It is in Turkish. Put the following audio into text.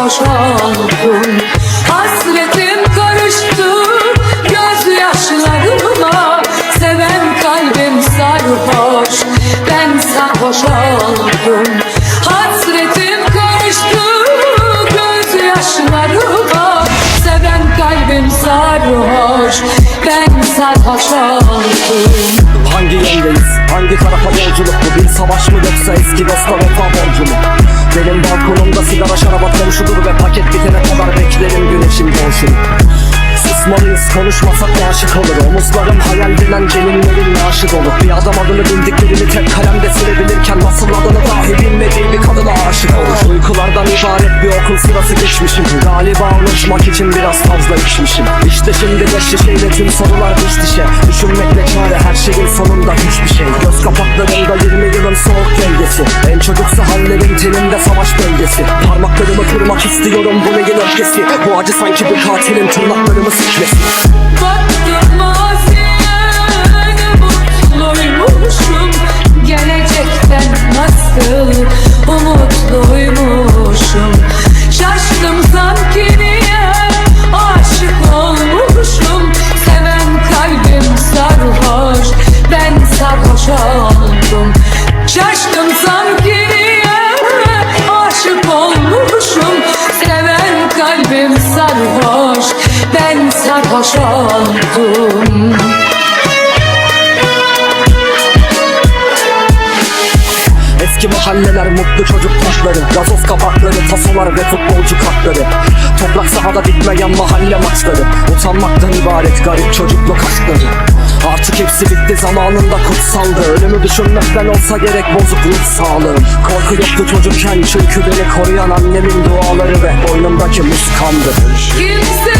sarhoş oldum Hasretim karıştı gözyaşlarıma. Seven kalbim sarhoş Ben sarhoş oldum. Hasretim karıştı gözyaşlarıma. Seven kalbim sarhoş Ben sarhoş oldum Hangi yöndeyiz? Hangi tarafa yolculuk bu? Bir savaş mı yoksa eski dosta vefa borcu mu? Benim balkonumda sigara şarabat konuşulur ve paket bitene kadar beklerim güneşin doğuşunu Susmalıyız konuşmasak aşık olur Omuzlarım hayal denen gelinlerin naaşı dolu Bir adam adını bildiklerini tek kalemde silebilirken Nasıl adını dahi bilmediği bir kadına aşık olur İbaret bir okul sırası geçmişim. Galiba unutmak için biraz fazla içmişim. İşte şimdi beş şişeyle tüm sorular diş dişe Düşünmekle çare her şeyin sonunda hiçbir şey. Göz kapaklarında 20 yılın soğuk gölgesi. En çocuksu hallerin teninde savaş bölgesi Parmaklarımı kırmak istiyorum bu neyin öfkesi? Bu acı sanki bir katilin tırnaklarımı sıkmesi Baktım kalbim sarhoş ben sarhoş oldum. Eski mahalleler mutlu çocuk taşları Gazoz kapakları, tasolar ve futbolcu kartları Toprak sahada bitmeyen mahalle maçları Utanmaktan ibaret garip çocukluk aşkları Artık hepsi bitti zamanında kutsaldı. Ölümü düşünmekten olsa gerek bozuk ruh sağlığım Korku yoktu çocukken çünkü beni koruyan annemin duaları ve boynumdaki muskandı Kimse